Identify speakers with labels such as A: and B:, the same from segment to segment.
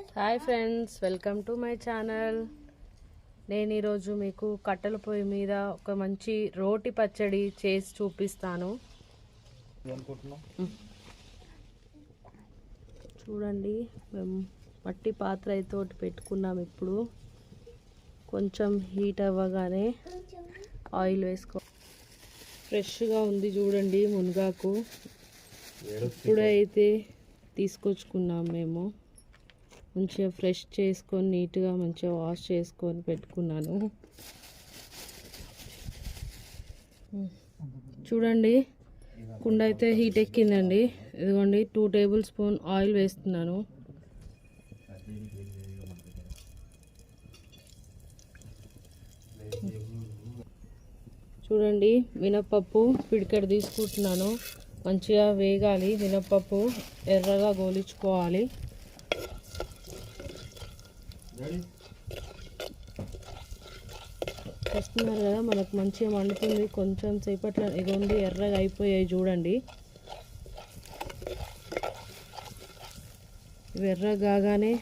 A: Hi friends welcome to my channel. నేను ఈరోజు మీకు కట్టెల పొయ్యి మీద ఒక మంచి రోటి పచ్చడి చేసి చూపిస్తాను. చూడండి మేము మట్టి పాత్ర అయితే ఒకటి పెట్టుకున్నాం ఇప్పుడు. కొంచెం హీట్ అవ్వగానే ఆయిల్ వేసుకో ఫ్రెష్గా ఉంది చూడండి మునగాకు. ఇప్పుడైతే తీసుకొచ్చుకున్నాం మేము. మంచిగా ఫ్రెష్ చేసుకొని నీట్గా మంచిగా వాష్ చేసుకొని పెట్టుకున్నాను. చూడండి కుండ అయితే హీట్ ఎక్కిందండి. ఇదిగోండి టూ టేబుల్ స్పూన్ ఆయిల్ వేస్తున్నాను. చూడండి మినప్పప్పు పిడికెడు తీసుకుంటున్నాను. మంచిగా వేగాలి మినప్పప్పు ఎర్రగా గోలించుకోవాలి. చూస్తున్నారు కదా మనకు మంచిగా మండుతుంది. కొంచెం సేపట్లో ఉంది ఎర్రగా అయిపోయాయి చూడండి. ఇవి ఎర్రగా కాగానే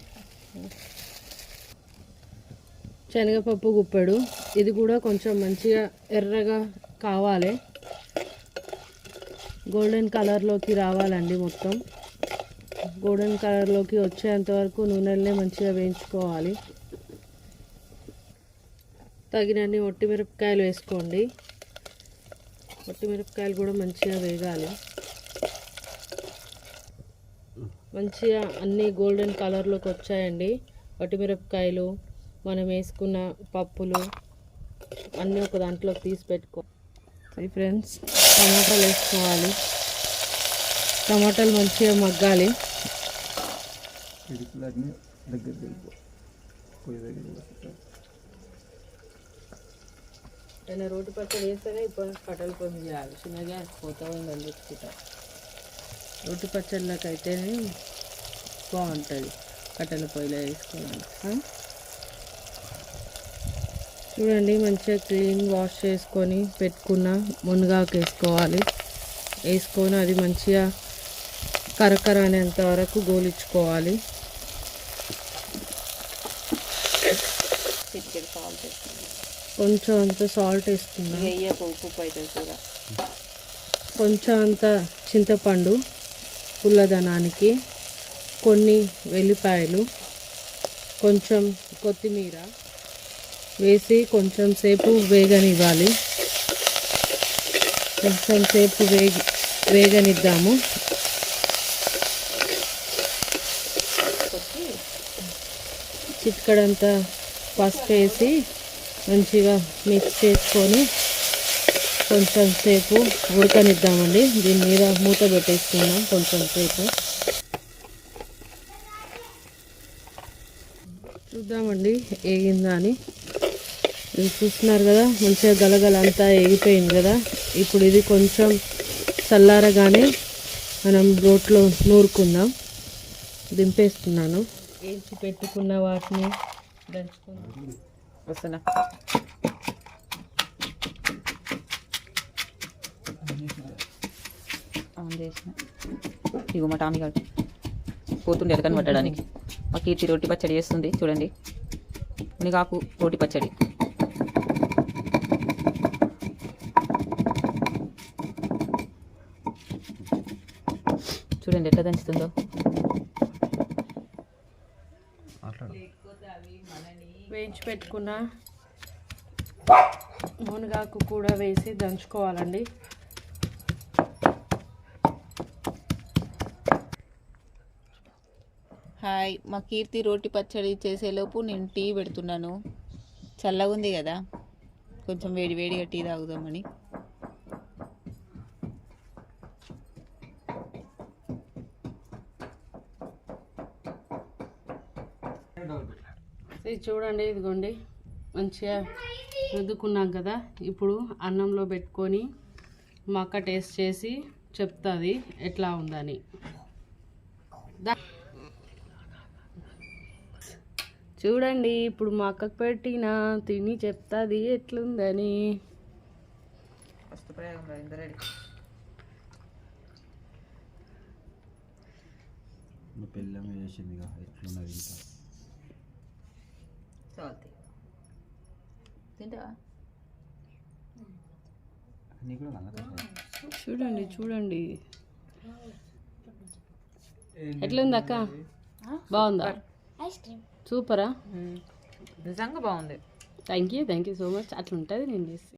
A: శనగపప్పు గుప్పెడు. ఇది కూడా కొంచెం మంచిగా ఎర్రగా కావాలి. గోల్డెన్ కలర్లోకి రావాలండి మొత్తం. గోల్డెన్ కలర్లోకి వచ్చేంత వరకు నూనెల్ని మంచిగా వేయించుకోవాలి. తగినన్ని మిరపకాయలు వేసుకోండి. మిరపకాయలు కూడా మంచిగా వేగాలి. మంచిగా అన్ని గోల్డెన్ కలర్లోకి వచ్చాయండి. మిరపకాయలు మనం వేసుకున్న పప్పులు అన్నీ ఒక దాంట్లోకి తీసి పెట్టుకో. ఫ్రెండ్స్ టమాటాలు వేసుకోవాలి. టమాటాలు మంచిగా మగ్గాలి.
B: ఇడుపులన్నీ దగ్గర వెళ్ళిపో పొయ్యి దగ్గర
A: నేను రోడ్డు పచ్చడి వేస్తేనే ఇప్పుడు కట్టెల పొయ్యి చేయాలి చిన్నగా పోతా ఉందని చెప్పుకుంటా రోడ్డు పచ్చళ్ళకి అయితేనే బాగుంటుంది కట్టెల పొయ్యిలో వేసుకోవాలి చూడండి మంచిగా క్లీన్ వాష్ చేసుకొని పెట్టుకున్న మునగాకు వేసుకోవాలి. వేసుకొని అది మంచిగా కరకర అనేంత వరకు గోలించుకోవాలి. కొంచెం అంత సాల్ట్ వేసుకున్నా. కొంచెం అంత చింతపండు పుల్లదనానికి కొన్ని వెల్లిపాయలు కొంచెం కొత్తిమీర వేసి కొంచెం సేపు వేగనివ్వాలి. కొంచెం సేపు వేగి వేగనిద్దాము. చిక్కడంత పసుపు వేసి మంచిగా మిక్స్ చేసుకొని కొంచెం సేపు ఉడకనిద్దామండి. దీని మీద మూత పెట్టేసుకుందాం కొంచెం సేపు. చూద్దామండి ఏగిందా అని. ఇది చూస్తున్నారు కదా మంచిగా గలగల అంతా ఏగిపోయింది కదా. ఇప్పుడు ఇది కొంచెం చల్లారగానే మనం రోట్లో నూరుకుందాం. దింపేస్తున్నాను. వేయించి పెట్టుకున్న వాటిని? దంచుకుందాం
C: వస్తున్నా ఆన్ చేసిన ఇగో మా టామీ గారు పోతుండే ఎలకని పట్టడానికి. మా కీర్తి రోటి పచ్చడి చేస్తుంది చూడండి. మునిగాకు రోటి పచ్చడి. చూడండి ఎట్లా దంచుతుందో.
A: వేయించి పెట్టుకున్న. మునగాకు కూడా వేసి దంచుకోవాలండి.
C: హాయ్ మా కీర్తి రోటి పచ్చడి చేసేలోపు నేను టీ పెడుతున్నాను. చల్లగా ఉంది కదా. కొంచెం వేడి వేడిగా టీ తాగుదామని.
A: ఇది చూడండి ఇదిగోండి. మంచిగా రుద్దుకున్నాం కదా. ఇప్పుడు అన్నంలో పెట్టుకొని మా అక్క టేస్ట్ చేసి చెప్తుంది ఎట్లా ఉందని. చూడండి ఇప్పుడు మా అక్కకు పెట్టిన తిని చెప్తుంది ఎట్లుందని.
B: ఎట్లున్నది ఇంకా సాల్తీ తింటావా?
A: చూడండి చూడండి. ఎట్లుంది అక్క? బాగుందా? సూపరా.
C: నిజంగా బాగుంది.
A: Thank you thank you so much. అట్లా ఉంటుంది నేను చేసి